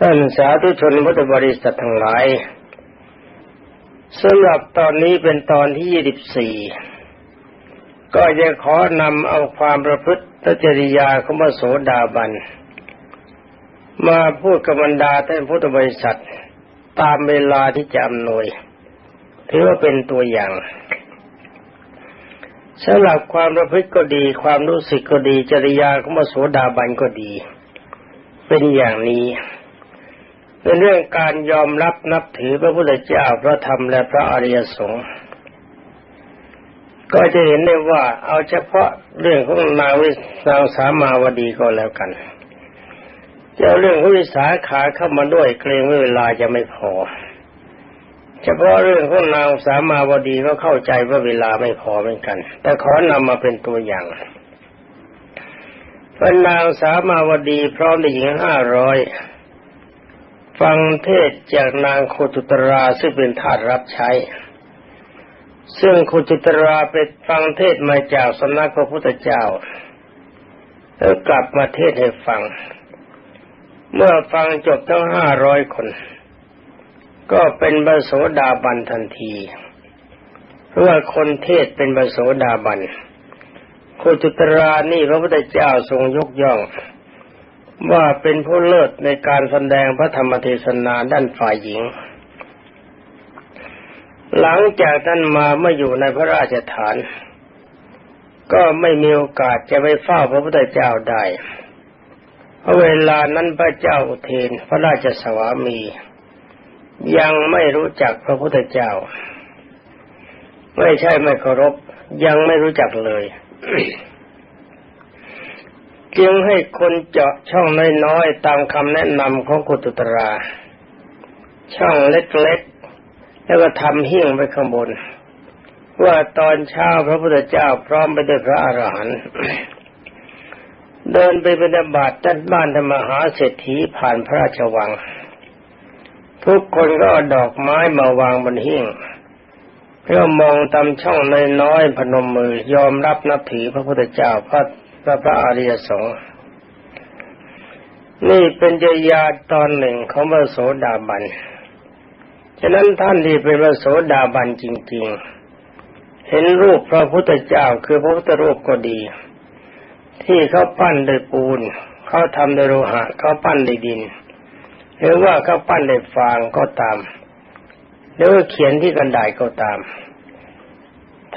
ท่านสาธุชนพุทธบริษัททั้งหลายสำหรับตอนนี้เป็นตอนที่ยี่สิบสี่ก็จะขอนำเอาความประพฤติจริยาของพระโสดาบัน มาพูดกับบรรดาท่านพุทธบริษัท ตามเวลาที่จะอำนวยถือว่าเป็นตัวอย่างสำหรับความประพฤติก็ดี ความรู้สึกก็ดีจริยาของพระโสดาบันก็ดี เป็นอย่างนี้ เป็นเรื่องการยอมรับนับถือพระพุทธเจ้าพระธรรมและพระอริยสงฆ์ก็จะเห็นได้ว่าเอาเฉพาะเรื่องของนางวินางสามาวดีก็แล้วกันจะเรื่องของวิสาขาเข้ามาด้วยเกรงว่าเวลาจะไม่พอ เฉพาะเรื่องของนางสามาวดีก็เข้าใจว่าเวลาไม่พอเหมือนกัน แต่ขอนำมาเป็นตัวอย่างพระนางสามาวดีพร้อมด้วยหญิงห้าร้อย ฟังเทศจากนางโคตุตราซึ่งเป็นทาสรับใช้ ซึ่งโคตุตราไปฟังเทศมาจากสำนักพระพุทธเจ้าแล้วกลับมาเทศให้ฟัง เมื่อฟังจบทั้งห้าร้อยคน ก็เป็นบโสดาบันทันที เพราะว่าคนเทศเป็นบโสดาบันโคตุตรานี่พระพุทธเจ้าทรงยกย่อง ว่าเป็นผู้เลิศในการแสดงพระธรรมเทศนาด้านฝ่ายหญิง หลังจากท่านมาเมื่ออยู่ในพระราชฐาน ก็ไม่มีโอกาสจะไปเฝ้าพระพุทธเจ้าได้เพราะเวลานั้นพระเจ้าอุเทนพระราชสวามี ยังไม่รู้จักพระพุทธเจ้า ไม่ใช่ไม่เคารพยังไม่รู้จักเลย จึงให้คนเจาะช่องน้อยๆตามคำแนะนำของกุตุตรา ช่องเล็กๆ แล้วก็ทำหิ้งไปข้างบน ว่าตอนเช้าพระพุทธเจ้าพร้อมไปด้วยพระอรหันต์เดินไปเป็นบาตด้านบ้านธรรมหาเศรษฐีผ่านพระราชวัง ทุกคนก็ดอกไม้มาวางบนหิ้งเพื่อมองตามช่องน้อยๆพนมมือยอมรับนับถือพระพุทธเจ้าพระ พระพระอริยสงฆ์นี่เป็นจยาตอนหนึ่งของพระโสดาบัน ฉะนั้นท่านที่เป็นพระโสดาบันจริง ๆ เห็นรูปพระพุทธเจ้าคือพระพุทธรูปก็ดี ที่เขาปั้นด้วยปูน เขาทำด้วยโลหะ เขาปั้นด้วยดิน หรือว่าเขาปั้นด้วยฟางก็ตาม หรือว่าเขียนที่กันดายก็ตาม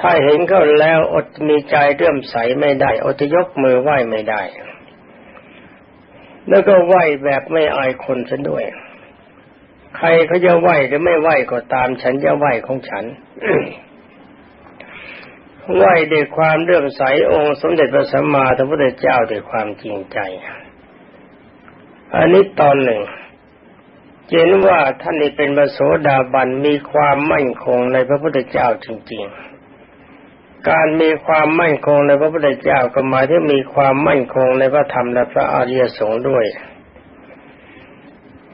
ถ้าเห็นเขาแล้วอดมีใจเรื่มใสไม่ได้ อดยกมือไหว้ไม่ได้ แล้วก็ไหว้แบบไม่อายคนซะด้วย ใครเขาจะไหว้หรือไม่ไหว้ก็ตามฉันจะไหว้ของฉันไหว้ด้วยความเรื่อมใสองค์สมเด็จพระสัมมาสัมพุทธเจ้าด้วยความจริงใจ อันนี้ตอนหนึ่งเห็นว่าท่านนี้เป็นพระโสดาบันมีความมั่นคงในพระพุทธเจ้าจริง ๆ การมีความมั่นคงในพระพุทธเจ้าก็หมายถึงมีความมั่นคงในพระธรรมและพระอริยสงฆ์ด้วย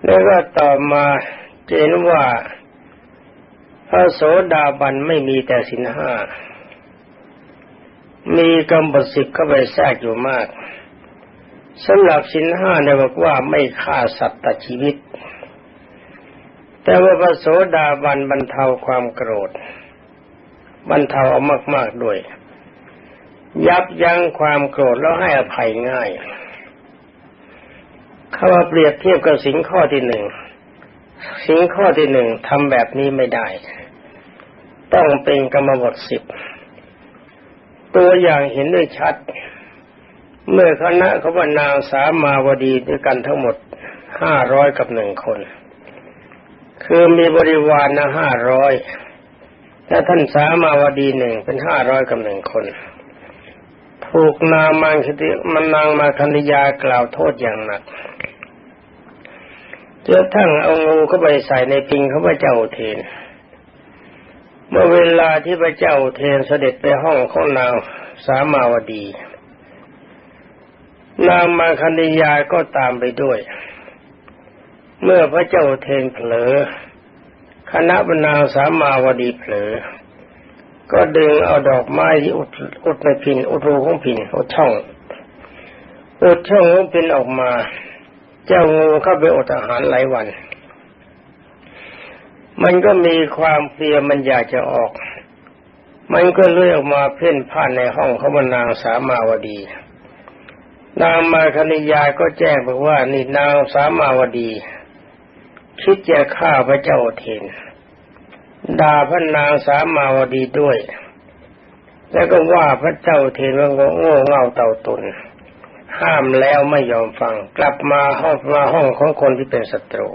แล้วก็ต่อมาเจนว่าพระโสดาบันไม่มีแต่สินห้า มีกำบดสิบเข้าไปแทรกอยู่มากสำหรับสินห้าเนี่ยบอกว่าไม่ฆ่าสัตว์ตัดชีวิต แต่ว่าพระโสดาบันบรรเทาความโกรธ บรรเทาเอามากๆด้วย ยับยั้งความโกรธแล้วให้อภัยง่ายคำว่าเปรียบเทียบกับสิ่งข้อที่หนึ่งสิ่งข้อที่หนึ่งทำแบบนี้ไม่ได้ ต้องเป็นกรรมบทสิบตัวอย่างเห็นด้วยชัด เมื่อคณะเขาว่านางสามาวดีด้วยกันทั้งหมดห้าร้อยกับหนึ่งคน คือมีบริวารนะห้าร้อย ถ้าท่านสามาวดีหนึ่งเป็นห้าร้อยกับหนึ่งคน ถูกนางมังคติมันนางมาคันธยากล่าวโทษอย่างหนักจนทั้งเอางูเข้าไปใส่ในปิงเขาพระเจ้าเทน เมื่อเวลาที่พระเจ้าเทนเสด็จไปห้องของนางสามาวดี นางมาคันธยาก็ตามไปด้วย เมื่อพระเจ้าเทนเผลอ คณะบรรณาสามาวดีเผลอ ก็ดึงเอาดอกไม้ที่อุดอุดในพินอุดรูของพินอุดช่องอุดช่องของพินออกมา เจ้างูเข้าไปอดอาหารหลายวัน มันก็มีความเพลียมันอยากจะออก มันก็เลื่อยออกมาเพ่นพ่านในห้องเขาบนนางสามาวดีนางมาคณิยาก็แจ้งบอกว่านี่นางสามาวดี คิดจะฆ่าพระเจ้าเทน ด่าพระนางสามาวดีด้วย แล้วก็ว่าพระเจ้าเทนว่าโง่เง่าเต่าตุน ห้ามแล้วไม่ยอมฟัง กลับมาห้องมาห้องของคนที่เป็นศัตรู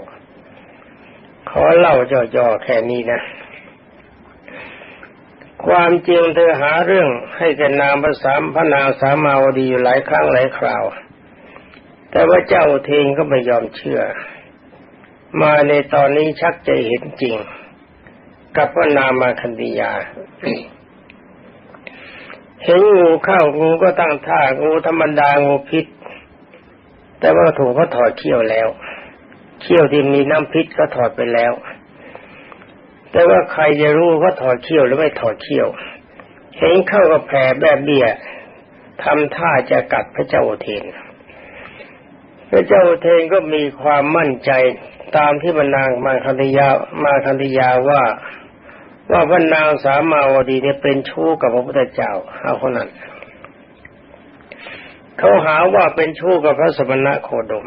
ขอเล่าย่อๆแค่นี้นะ ความจริงเธอหาเรื่องให้แกนางพระสามพระนางสามาวดีอยู่หลายครั้งหลายคราว แต่ว่าเจ้าเทนก็ไม่ยอมเชื่อ มาในตอนนี้ชักจะเห็นจริง กับพระนามาคันธียาเห็นงูเข้างูก็ตั้งท่างูธรรมดางูพิษ แต่ว่าถูกเขาถอดเขี้ยวแล้ว เขี้ยวที่มีน้ำพิษก็ถอดไปแล้ว แต่ว่าใครจะรู้ว่าถอดเขี้ยวหรือไม่ถอดเขี้ยว เห็นเข้ากับแผลแบบเบี้ยทำท่าจะกัดพระเจ้าเทน พระเจ้าเทนก็มีความมั่นใจตามที่บรรนางมาคันธยามาคันธยาว่า ว่าพระนางสามาวดีเนี่ยเป็นชู้กับพระพุทธเจ้าเอาคนนั้นเขาหาว่าเป็นชู้กับพระสมณะโคดม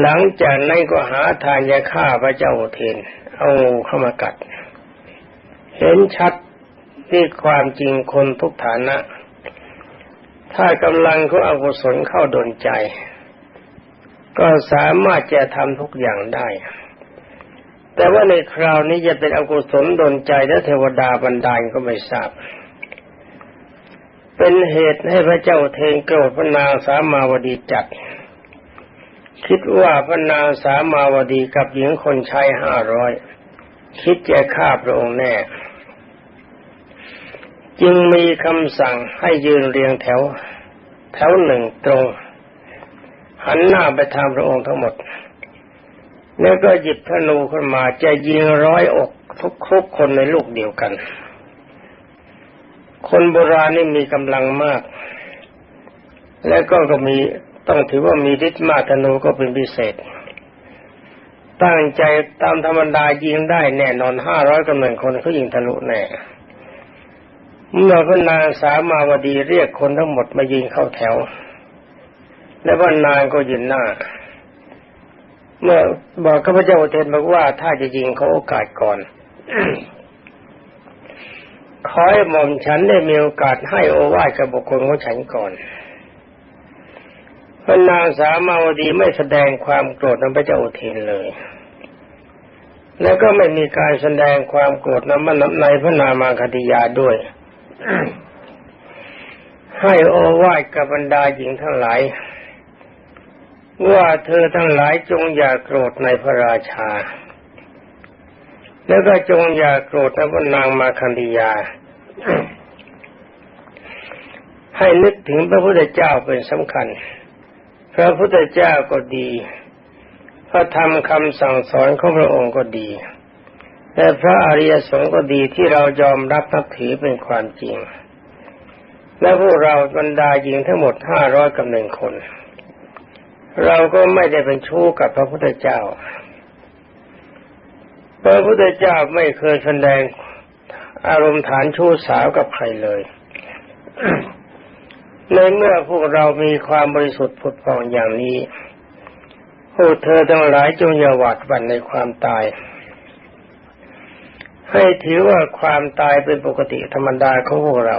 หลังจากนั้นก็หาทานยาฆ่าพระเจ้าเทนเอางูเข้ามากัด เห็นชัดที่ความจริงคนทุกฐานะ ถ้ากำลังเขาอากุศลเข้าดนใจ ก็สามารถจะทำทุกอย่างได้ แต่ว่าในคราวนี้จะเป็นอกุศลดนใจและเทวดาบันดาลก็ไม่ทราบ เป็นเหตุให้พระเจ้าเทงโกรธพระนางสามาวดีจัด คิดว่าพระนางสามาวดีกับหญิงคนใช้ห้าร้อยคิดจะฆ่าพระองค์แน่ จึงมีคำสั่งให้ยืนเรียงแถว แถวหนึ่งตรง หันหน้าไปทางพระองค์ทั้งหมด แล้วก็หยิบธนูขึ้นมาจะยิงร้อยอกทุกคุกคนในลูกเดียวกัน คนโบราณนี่มีกำลังมาก แล้วก็ก็มีต้องถือว่ามีฤทธิ์มากธนูก็เป็นพิเศษ ตั้งใจตามธรรมดายิงได้แน่นอนห้าร้อยกำลังคนเขายิงทะลุแน่เมื่อพระนางสามาวดีเรียกคนทั้งหมดมายิงเข้าแถว และพระนางก็ยืนหน้า เมื่อบอกข้าพเจ้าเทนบอกว่าถ้าจะยิงเขาโอกาสก่อนขอให้หม่อมฉันได้มีโอกาสให้โอวาทกับบุคคลของฉันก่อนพระนางสามาวดีไม่แสดงความโกรธนั้นพระเจ้าอุเทนเลย แล้วก็ไม่มีการแสดงความโกรธนั้นในพระนามาคติยาด้วย ให้โอวาทกับบรรดาหญิงทั้งหลาย ว่าเธอทั้งหลายจงอย่าโกรธในพระราชา แล้วก็จงอย่าโกรธในพระนางมาคันธียา ให้นึกถึงพระพุทธเจ้าเป็นสำคัญ พระพุทธเจ้าก็ดี พระธรรมคำสั่งสอนของพระองค์ก็ดีและพระอริยสงฆ์ก็ดีที่เรายอมรับนับถือเป็นความจริง และพวกเราบรรดาหญิงทั้งหมดห้าร้อยกับหนึ่งคน เราก็ไม่ได้เป็นชู้กับพระพุทธเจ้า พระพุทธเจ้าไม่เคยแสดงอารมณ์ฐานชู้สาวกับใครเลย ในเมื่อพวกเรามีความบริสุทธิ์ผุดผ่องอย่างนี้พวกเธอทั้งหลายจงอย่าหวาดหวั่นในความตาย ให้ถือว่าความตายเป็นปกติธรรมดาของพวกเรา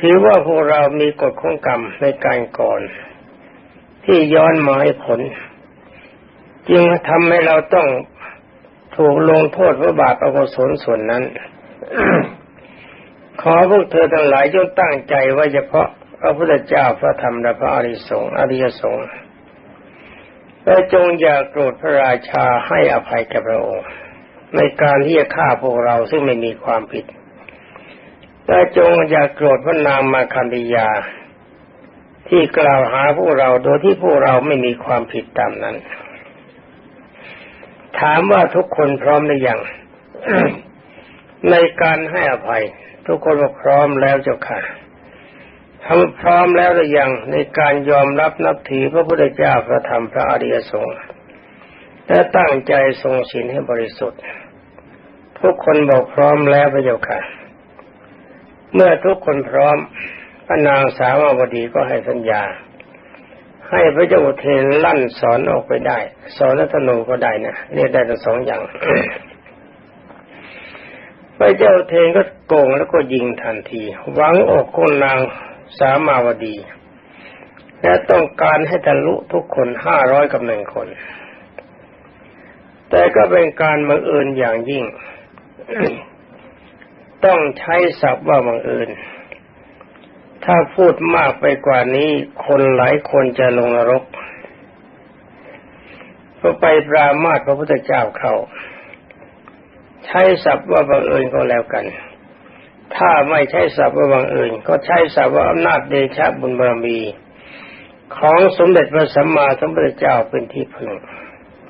ถือว่าพวกเรามีกฎของกรรมในการก่อน ที่ย้อนมาให้ผล จึงทำให้เราต้องถูกลงโทษเพราะบาปอกุศลส่วนนั้น ขอพวกเธอทั้งหลายจงตั้งใจไว้เฉพาะพระพุทธเจ้าพระธรรมและพระอริสงฆ์อริยสงฆ์และจงอย่าโกรธพระราชาให้อภัยแก่พระองค์ ในการที่จะฆ่าพวกเราซึ่งไม่มีความผิดและจงอย่าโกรธพระนางมาคันธยา ที่กล่าวหาพวกเราโดยที่พวกเราไม่มีความผิดตามนั้น ถามว่าทุกคนพร้อมหรือยังในการให้อภัย ทุกคนบอกพร้อมแล้วเจ้าค่ะทำพร้อมแล้วหรือยังในการยอมรับนับถือพระพุทธเจ้าพระธรรมพระอริยสงฆ์และตั้งใจทรงศีลให้บริสุทธิ์ ทุกคนบอกพร้อมแล้วพระเจ้าค่ะ เมื่อทุกคนพร้อม พระนางสาวบดีก็ให้สัญญา ให้พระเจ้าอุเทนลั่นสอนออกไปได้ สอนและธนูก็ได้นะเรียกได้ทั้งสองอย่างพระเจ้าเทนก็โกงแล้วก็ยิงทันที หวังอกคนนางสามาวดี และต้องการให้ทะลุทุกคนห้าร้อยกับหนึ่งคน แต่ก็เป็นการบังเอิญอย่างยิ่ง ต้องใช้ศัพท์ว่าบังเอิญ ถ้าพูดมากไปกว่านี้ คนหลายคนจะลงนรกก็ไปปรามาสพระพุทธเจ้าเข้า ใช้ศัพท์ว่าบังเอิญก็แล้วกัน ถ้าไม่ใช้ศัพท์ว่าบังเอิญก็ใช้ศัพท์ว่าอำนาจเดชะบุญบารมี ของสมเด็จพระสัมมาสัมพุทธเจ้าเป็นที่พึ่ง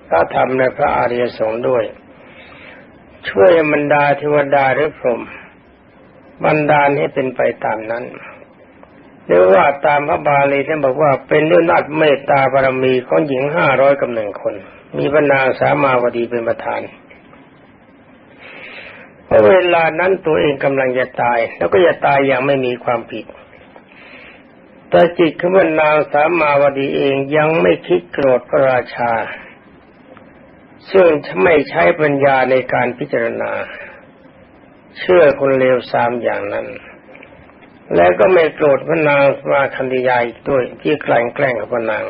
พระธรรมในพระอริยสงฆ์ด้วย ช่วยบรรดาเทวดาหรือพรหมบรรดาให้เป็นไปตามนั้น หรือว่าตามพระบาลีท่านบอกว่าเป็นด้วยนัดเมตตาบารมีของหญิงห้าร้อยกับหนึ่งคน มีบรรดาสามาวดีเป็นประธานเพราะเวลานั้นตัวเองกำลังจะตาย แล้วก็จะตายอย่างไม่มีความผิด แต่จิตของบรรดาสามาวดีเองยังไม่คิดโกรธพระราชา ซึ่งไม่ใช้ปัญญาในการพิจารณา เชื่อคนเลวสามอย่างนั้น แล้วก็ไม่โกรธพระนางมาคันธยาอีกด้วย ที่แกล้งแกล้งกับพระนาง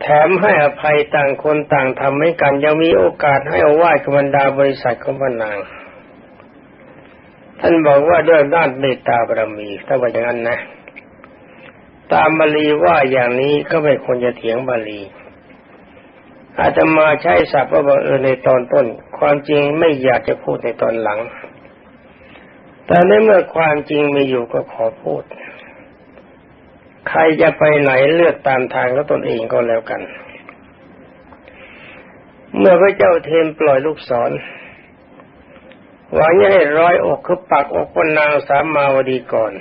แถมให้อภัยต่างคนต่างทำให้กันยังมีโอกาสให้อวาดกับบรรดาบริษัทของพระนาง ท่านบอกว่าด้วยด้านเมตตาบารมีถ้าว่าอย่างนั้นนะ ตามบาลีว่าอย่างนี้ก็ไม่ควรจะเถียงบาลีอาจจะมาใช้ศัพท์ว่าบังเอิญในตอนต้น ความจริงไม่อยากจะพูดในตอนหลัง แต่ในเมื่อความจริงมีอยู่ก็ขอพูด ใครจะไปไหนเลือกตามทางของตนเองก็แล้วกัน เมื่อพระเจ้าเทนปล่อยลูกศรหวังจะให้ร้อยอกคือปักอกคนนางสามมาวดีก่อน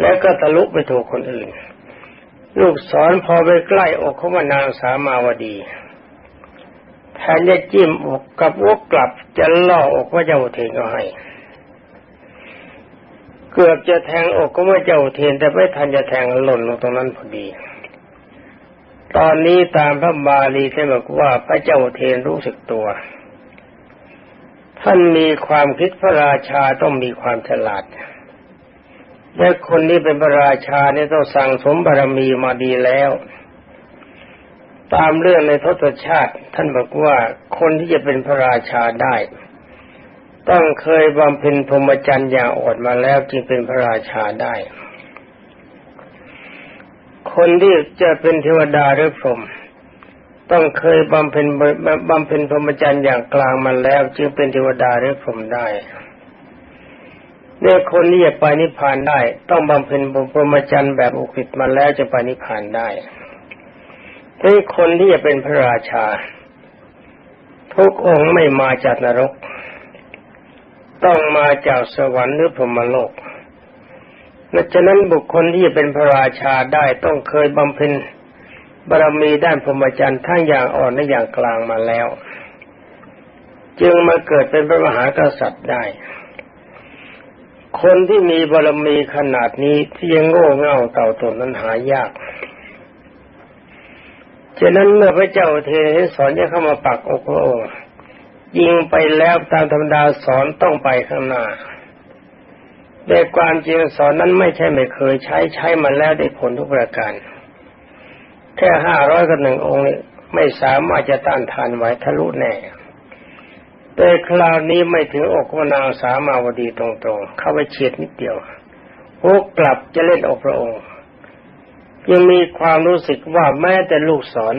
แล้วก็ทะลุไปถูกคนอื่น ลูกศรพอไปใกล้อกเของนางสามาวดีแทนจะจิ้มอกกับวกกลับจะล่ออกพระเจ้าเทนก็ให้ เกือบจะแทงอกก็ไม่เจ้าเทียนแต่ไม่ทันจะแทงหล่นลงตรงนั้นพอดี ตอนนี้ตามพระบาลีท่านบอกว่าพระเจ้าเทนรู้สึกตัว ท่านมีความคิดพระราชาต้องมีความฉลาดและคนนี้เป็นพระราชาเนี่ยต้องสั่งสมบารมีมาดีแล้ว ตามเรื่องในทศชาติ ท่านบอกว่าคนที่จะเป็นพระราชาได้ ต้องเคยบำเพ็ญพรหมจรรย์อย่างอดมาแล้วจึงเป็นพระราชาได้ คนที่จะเป็นเทวดาหรือพรหมต้องเคยบำเพ็ญบำเพ็ญพรหมจรรย์อย่างกลางมาแล้ว จึงเป็นเทวดาหรือพรหมได้เนี่ยคนที่จะไปนิพพานได้ ต้องบำเพ็ญพรหมจรรย์แบบอุกฤษมาแล้วจะไปนิพพานได้ที่คนที่จะเป็นพระราชา ทุกองค์ไม่มาจากนรก ต้องมาจากสวรรค์หรือพรหมโลกดังนั้นบุคคลที่จะเป็นพระราชาได้ต้องเคยบำเพ็ญบารมีด้านพรหมจรรย์ทั้งอย่างอ่อนและอย่างกลางมาแล้ว จึงมาเกิดเป็นพระมหากษัตริย์ได้ คนที่มีบารมีขนาดนี้ที่ยังโง่เง่าเต่าตนนั้นหายากฉะนั้นเมื่อพระเจ้าเทนสอนจะเข้ามาปักอกพระองค์ ยิงไปแล้วตามธรรมดาสอนต้องไปข้างหน้าแต่ความจริงสอนนั้นไม่ใช่ไม่เคยใช้ใช้มาแล้วได้ผลทุกประการ แค่ห้าร้อยกับหนึ่งองค์ไม่สามารถจะต้านทานไหวทะลุแน่ แต่คราวนี้ไม่ถึงอกของนางสามาวดีตรงๆ เข้าไปเฉียดนิดเดียวพวกกลับจะเล่นอกพระองค์ ยังมีความรู้สึกว่าแม้แต่ลูกศร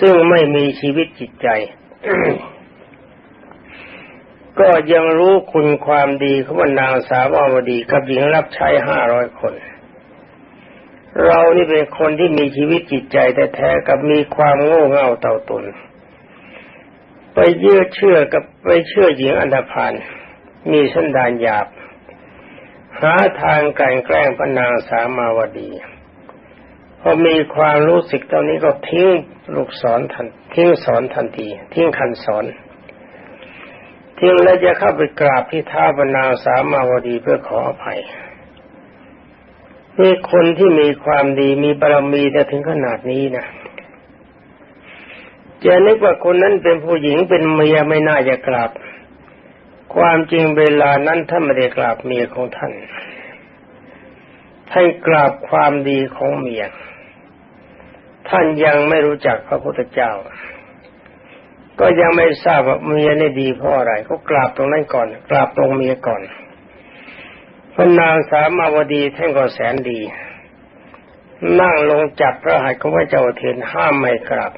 ซึ่งไม่มีชีวิตจิตใจ ก็ยังรู้คุณความดีของนางสาวาวดีกับหญิงรับใช้ห้าร้อยคน เรานี่เป็นคนที่มีชีวิตจิตใจแต่แท้กับมีความโง่เง่าเต่าตุน ไปเยื่อเชื่อกับไปเชื่อหญิงอันธพาลมีสันดานหยาบ หาทางกลั่นแกล้งพระนางสามาวดี พอมีความรู้สึกตอนนี้ก็ทิ้งลูกศรทันทิ้งสอนทันที ทิ้งคันสอนทิ้งแล้วจะเข้าไปกราบที่ท้าพระนาสามาวดีเพื่อขออภัยนี่คนที่มีความดีมีบารมีแต่ถึงขนาดนี้นะจะนึกว่าคนนั้นเป็นผู้หญิงเป็นเมียไม่น่าจะกราบ ความจริงเวลานั้นท่านไม่ได้กราบเมียของท่านท่านกราบความดีของเมีย ท่านยังไม่รู้จักพระพุทธเจ้า ก็ยังไม่ทราบว่าเมียนี่ดีเพราะอะไรก็กราบตรงนั้นก่อน กราบตรงเมียก่อนพระนางสามาวดีท่านก็แสนดี นั่งลงจับพระหัตถ์ของพระเจ้าเทนห้ามไม่กราบ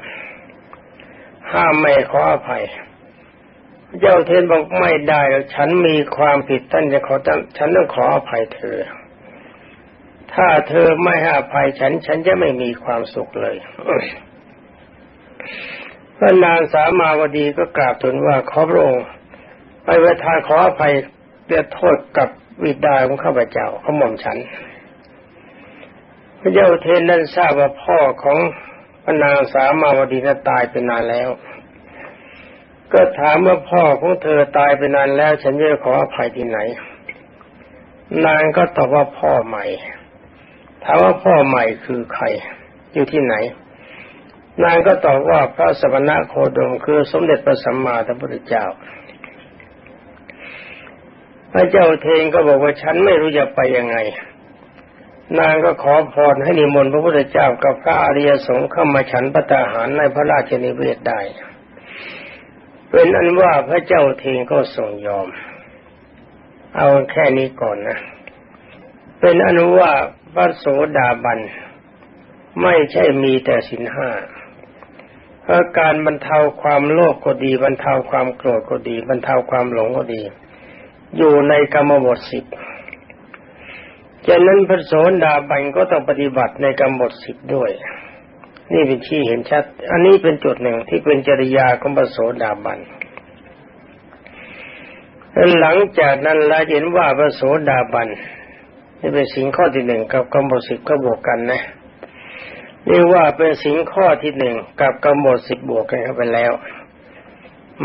ห้ามไม่ขออภัยเจ้าเทนบอกไม่ได้แล้วฉันมีความผิดท่านจะขอฉันต้องขออภัยเธอ ถ้าเธอไม่ให้อภัยฉัน ฉันจะไม่มีความสุขเลยพระนางสามาวดีก็กราบทูลว่าขอพระองค์ไปเวทาขออภัยเตียโทษกับวิดาของข้าพเจ้าเขาหม่อมฉัน พระเจ้าเทนนั้นทราบว่าพ่อของพระนางสามาวดีนั้นตายไปนานแล้ว ก็ถามว่าพ่อของเธอตายไปนานแล้ว ฉันจะขออภัยที่ไหน นางก็ตอบว่าพ่อใหม่ ถามว่าพ่อใหม่คือใคร อยู่ที่ไหน นางก็ตอบว่าพระสมณะโคดมคือสมเด็จพระสัมมาสัมพุทธเจ้า พระเจ้าเทงก็บอกว่าฉันไม่รู้จะไปยังไง นางก็ขอพรให้นิมนต์พระพุทธเจ้ากับพระอริยสงฆ์เข้ามาฉันพระตาหารในพระราชนิเวศได้ เป็นอันว่าพระเจ้าเทงก็ทรงยอม เอาแค่นี้ก่อนนะ เป็นอนุว่า พระโสดาบัน ไม่ใช่มีแต่สินห้าเพราะการบรรเทาความโลภกก็ดี บรรเทาความโกรธก็ดี บรรเทาความหลงก็ดี อยู่ในกรรมบทสิบจากนั้นพระโสดาบันก็ต้องปฏิบัติในกรรมบทสิบด้วย นี่เป็นที่เห็นชัด อันนี้เป็นจุดหนึ่งที่เป็นจริยาของพระโสดาบันหลังจากนั้นเราเห็นว่าพระโสดาบัน นี่เป็นสิ่งข้อที่หนึ่งกับกรรมบทสิบก็บวกกันนะเรียกว่าเป็นสิ่งข้อที่หนึ่งกับกรรมบทสิบบวกกันเข้าไปแล้ว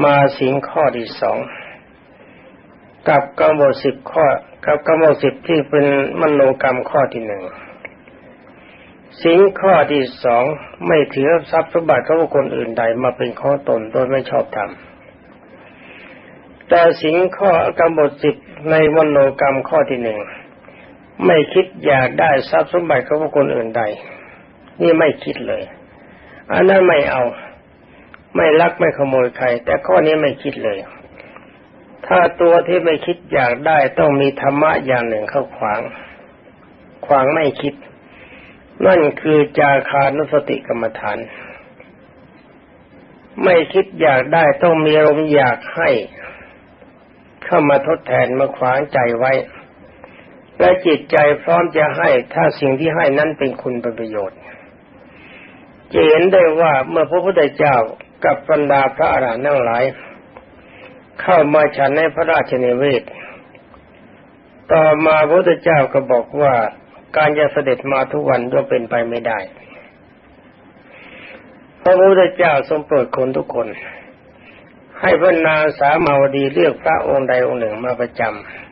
มาสิ่งข้อที่สองกับกรรมบทสิบข้อ กับกรรมบทสิบที่เป็นมโนกรรมข้อที่หนึ่งสิ่งข้อที่สองไม่ถือทรัพย์สมบัติของคนอื่นใดมาเป็นข้อตนโดยไม่ชอบธรรมแต่สิ่งข้อกรรมบทสิบในมโนกรรมข้อที่หนึ่ง ไม่คิดอยากได้ทรัพย์สมบัติของคนอื่นใด นี่ไม่คิดเลย อันนั้นไม่เอา ไม่ลักไม่ขโมยใคร แต่ข้อนี้ไม่คิดเลย ถ้าตัวที่ไม่คิดอยากได้ต้องมีธรรมะอย่างหนึ่งเข้าขวาง ขวางไม่คิด นั่นคือจาคานุสติกรรมฐาน ไม่คิดอยากได้ต้องมีอารมณ์อยากให้ เข้ามาทดแทนมาขวางใจไว้ และจิตใจพร้อมจะให้ถ้าสิ่งที่ให้นั้นเป็นคุณเป็นประโยชน์จะเห็นได้ว่าเมื่อพระพุทธเจ้ากับบรรดาพระอรหันต์ทั้งหลาย เข้ามาฉันในพระราชนิเวศ ต่อมาพระพุทธเจ้าก็บอกว่าการจะเสด็จมาทุกวันก็เป็นไปไม่ได้ พระพุทธเจ้าทรงโปรดคนทุกคน ให้พระนางสามาวดีเลือกพระองค์ใดองค์หนึ่งมาประจำ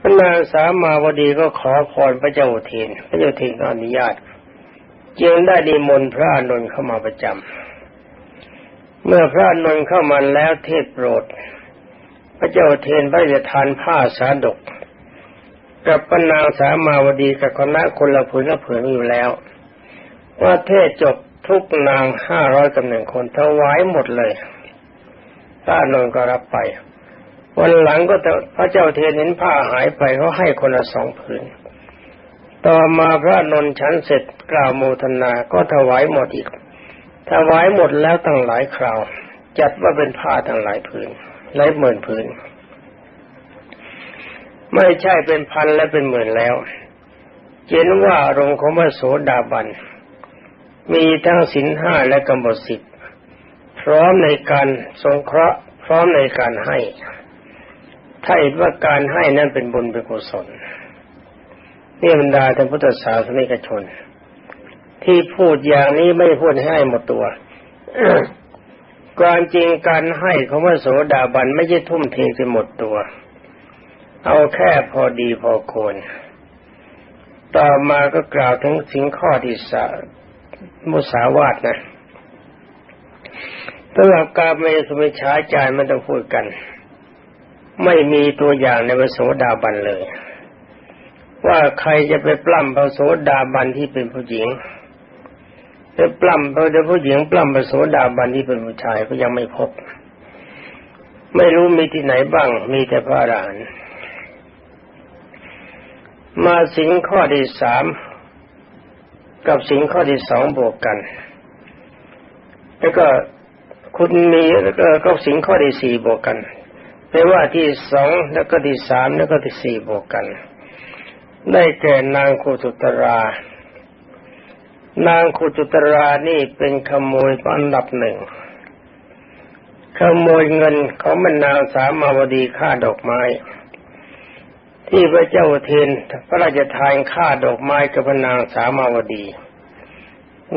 พระนางสามาวดีก็ขอพรพระเจ้าเทนพระเจ้าเทนอนุญาตจึงได้ดีมนพระอนุนเข้ามาประจำเมื่อพระนนท์เข้ามาแล้วเทศโปรด พระเจ้าเทนพระจะทานผ้าสาดก กับปนางสามาวดีกับคณะคนละผืนละผืนอยู่แล้ว ว่าเทศจบทุกนางห้าร้อยกับหนึ่งคนถวายหมดเลยพระนนท์ก็รับไป วันหลังก็พระเจ้าเทนเห็นผ้าหายไปเขาให้คนละสองผืน ต่อมาพระนนท์ฉันเสร็จกล่าวโมทนาก็ถวายหมดอีก ถวายหมดแล้วตั้งหลายคราว จัดว่าเป็นผ้าตั้งหลายผืนหลายหมื่นผืน ไม่ใช่เป็นพันและเป็นหมื่นแล้วเห็นว่าอารมณ์ของพระโสดาบัน มีทั้งสินห้าและกำหนดสิบพร้อมในการสงเคราะห์พร้อมในการให้ ถ้าเห็นว่าการให้นั้นเป็นบุญเป็นกุศลนี่บรรดาท่านพุทธศาสนิกชน ที่พูดอย่างนี้ไม่พูดให้หมดตัวความจริงการให้ของพระโสดาบันไม่ใช่ทุ่มเทจนหมดตัว เอาแค่พอดีพอควรต่อมาก็กล่าวถึงสิ่งข้อที่สามุสาวาทนะสำหรับการเมสุมิชาจารมันต้องพูดกัน ไม่มีตัวอย่างในพระโสดาบันเลย ว่าใครจะไปปล้ำพระโสดาบันที่เป็นผู้หญิงจะปล้ำพระผู้หญิงปล้ำพระโสดาบันที่เป็นผู้ชายก็ยังไม่พบ ไม่รู้มีที่ไหนบ้าง มีแต่พระอรหันต์มาสิงข้อที่สามกับสิงข้อที่สองบวกกัน แล้วก็คุณมีแล้วก็สิงข้อที่สี่บวกกัน แปลว่าที่สองแล้วก็ที่สามแล้วก็ที่สี่บวกกัน ได้แก่นางคุตุตรา นางคุตุตรานี่เป็นขโมยอันดับหนึ่งขโมยเงินของมันนางสามาวดีค่าดอกไม้ ที่พระเจ้าเทนพระราชทานค่าดอกไม้กับพนางสามาวดี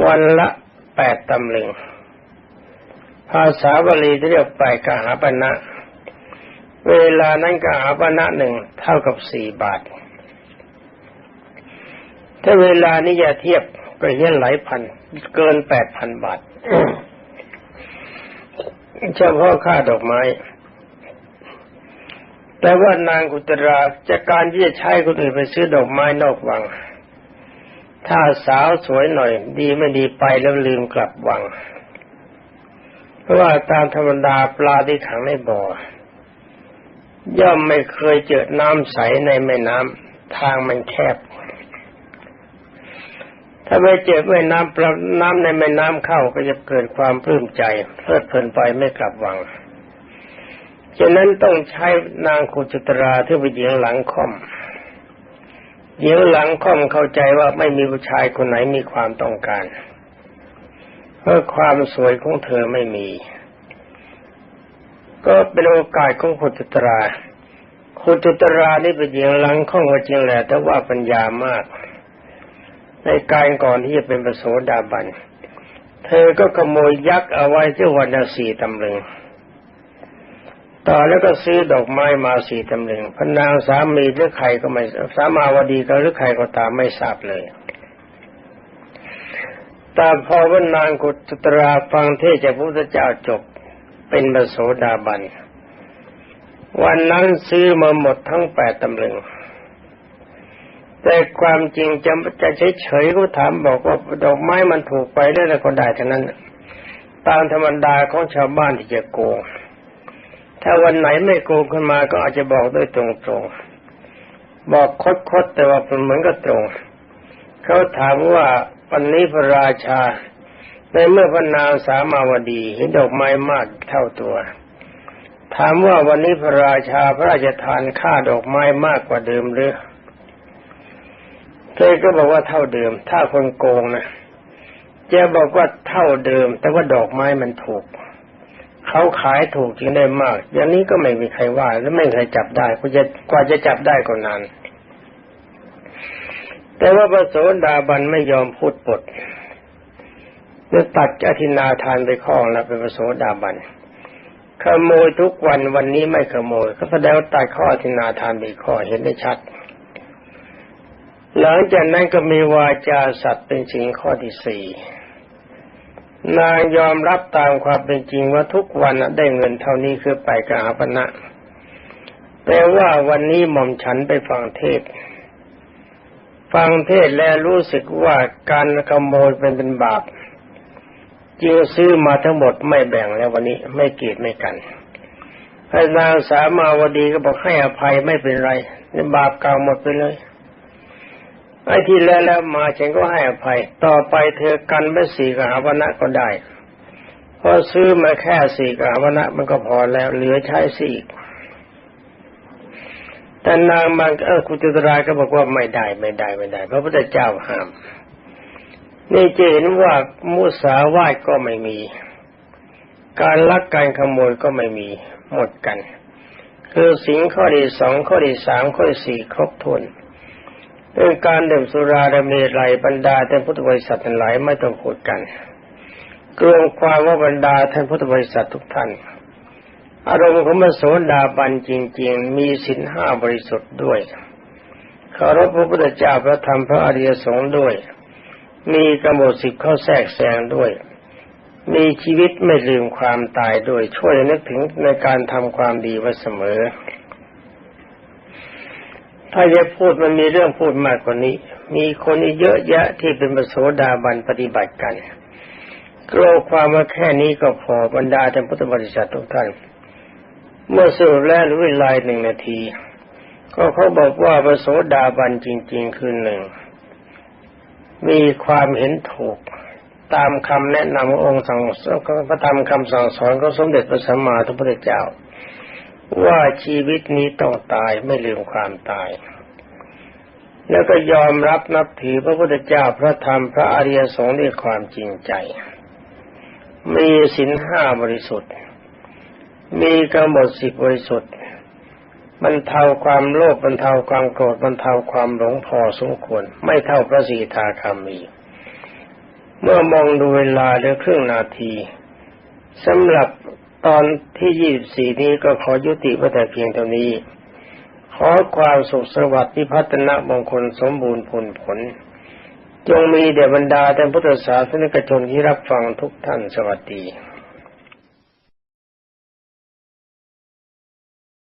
วันละแปดตำลึงภาษาบาลีเรียกไปกหาปณะ เวลานั้นกหาปณะหนึ่งเท่ากับสี่บาท ถ้าเวลานี้อย่าเทียบก็เห็นหลายพัน เกินแปดพันบาทเฉพาะค่าดอกไม้ แต่ว่านางกุตราจากการที่จะใช้คนอื่นไปซื้อดอกไม้นอกวัง ถ้าสาวสวยหน่อย ดีไม่ดีไปแล้วลืมกลับวัง เพราะว่าตามธรรมดาปลาที่ขังในบ่อ ย่อมไม่เคยเจอน้ำใสในแม่น้ำทางมันแคบ ถ้าไปเจอแม่น้ำปลาน้ำในแม่น้ำเข้าก็จะเกิดความปลื้มใจเพลิดเพลินไปไม่กลับวังฉะนั้นต้องใช้นางขุจตราที่ไปเหยียงหลังค่อมเหยียงหลังค่อมเข้าใจว่าไม่มีผู้ชายคนไหนมีความต้องการเพราะความสวยของเธอไม่มี ก็เป็นโอกาสของขุจตราขุจตรานี่ไปเหยียงหลังค่อมก็จริงแหละแต่ว่าปัญญามาก ในการก่อนที่จะเป็นประโสดาบัน เธอก็ขโมยยักษ์เอาไว้ที่วันละสี่ตำลึงต่อแล้วก็ซื้อดอกไม้มาสี่ตำลึงพนางสามีหรือใครก็ไม่สามาวดีก็หรือใครก็ตามไม่ทราบเลยแต่พอว่านางกุตราฟังเทศจากพระพุทธเจ้าจบ เป็นบโสดาบัน วันนั้นซื้อมาหมดทั้งแปดตำลึง แต่ความจริงจะจะเฉยๆก็ถามบอกว่าดอกไม้มันถูกไปได้แล้วก็ได้ทั้งนั้น ตามธรรมดาของชาวบ้านที่จะโกง ถ้าวันไหนไม่โกงขึ้นมาก็อาจจะบอกด้วยตรงๆ บอกคดๆแต่ว่าเหมือนกับตรง เขาถามว่าวันนี้พระราชา ในเมื่อพระนางสามาวดีเห็นดอกไม้มากเท่าตัว ถามว่าวันนี้พระราชาพระราชทานค่าดอกไม้มากกว่าเดิมหรือเธอก็บอกว่าเท่าเดิม ถ้าคนโกงนะจะบอกว่าเท่าเดิม แต่ว่าดอกไม้มันถูก เขาขายถูกจริงได้มาก อย่างนี้ก็ไม่มีใครว่า และไม่มีใครจับได้กว่าจะกว่าจะจับได้ก็นานแต่ว่าพระโสดาบันไม่ยอมพูดปด จะตัดอธินาทานไปข้องแล้วเป็นพระโสดาบันขโมยทุกวันวันนี้ไม่ขโมย ก็แสดงว่าตัดข้ออธินาทานไปข้อเห็นได้ชัด หลังจากนั้นก็มีวาจาสัตว์เป็นสิ่งข้อที่สี่นางยอมรับตามความเป็นจริงว่าทุกวันได้เงินเท่านี้คือไปกหาปณะแต่ว่าวันนี้หม่อมฉันไปฟังเทศ ฟังเทศแล้วรู้สึกว่าการขโมยเป็นเป็นบาป จึงซื้อมาทั้งหมดไม่แบ่งแล้ววันนี้ไม่เกียดไม่กันให้นางสามาวดีก็บอกให้อภัยไม่เป็นไรนี่บาปเก่าหมดไปเลยไอ้ที่แล้วแล้วมาฉันก็ให้อภัย ต่อไปเธอกันไม่สี่กหาวนะก็ได้พอซื้อมาแค่สี่กหาวนะมันก็พอแล้ว เหลือใช้สี่แต่นางบางเออคุณจุตราก็บอกว่าไม่ได้ไม่ได้ไม่ได้พระพุทธเจ้าห้าม นี่จะเห็นว่ามุสาวาทก็ไม่มี การลักการขโมยก็ไม่มีหมดกัน คือสิ่งข้อที่สองข้อที่สามข้อที่สี่ครบถ้วนเรื่องการดื่มสุราดำเนินไรบรรดาท่านพุทธบริษัททั้งหลายไม่ต้องพูดกันเกรงความว่าบรรดาท่านพุทธบริษัททุกท่าน อารมณ์ของพระโสดาบันจริง ๆ มีสินห้าบริสุทธิ์ด้วยเคารพพระพุทธเจ้าพระธรรมพระอริยสงฆ์ด้วย มีกำหนดสิบข้อแทรกแซงด้วย มีชีวิตไม่ลืมความตายด้วยช่วยนึกถึงในการทำความดีไว้เสมอ ถ้าจะพูดมันมีเรื่องพูดมากกว่านี้ มีคนอีกเยอะแยะที่เป็นประโสดาบันปฏิบัติกันกลัวความว่าแค่นี้ก็พอบรรดาท่านพุทธบริษัททุกท่าน เมื่อสู่แล้วเวลาหนึ่งนาที ก็เขาบอกว่าประโสดาบันจริง ๆ คือหนึ่ง มีความเห็นถูก ตามคำแนะนำขององค์สั่งพระธรรมคำสั่งสอนของสมเด็จพระสัมมาสัมพุทธเจ้า ว่าชีวิตนี้ต้องตายไม่ลืมความตาย แล้วก็ยอมรับนับถือพระพุทธเจ้าพระธรรมพระอริยสงฆ์ด้วยความจริงใจ มีสินห้าบริสุทธิ์ มีกำหนดสิบบริสุทธิ์ บรรเทาความโลภบรรเทาความโกรธบรรเทาความหลงพอสมควร ไม่เท่าพระสีทาคามี เมื่อมองดูเวลาเหลือครึ่งนาทีสำหรับตอนที่ยี่สิบสี่นี้ก็ขอยุติไว้แต่เพียงเท่านี้ ขอความสุขสวัสดิ์พิพัฒนมงคลสมบูรณ์ผลผล จงมีเดบรรดาแต่พุทธศาสนิกชนที่รับฟังทุกท่านสวัสดี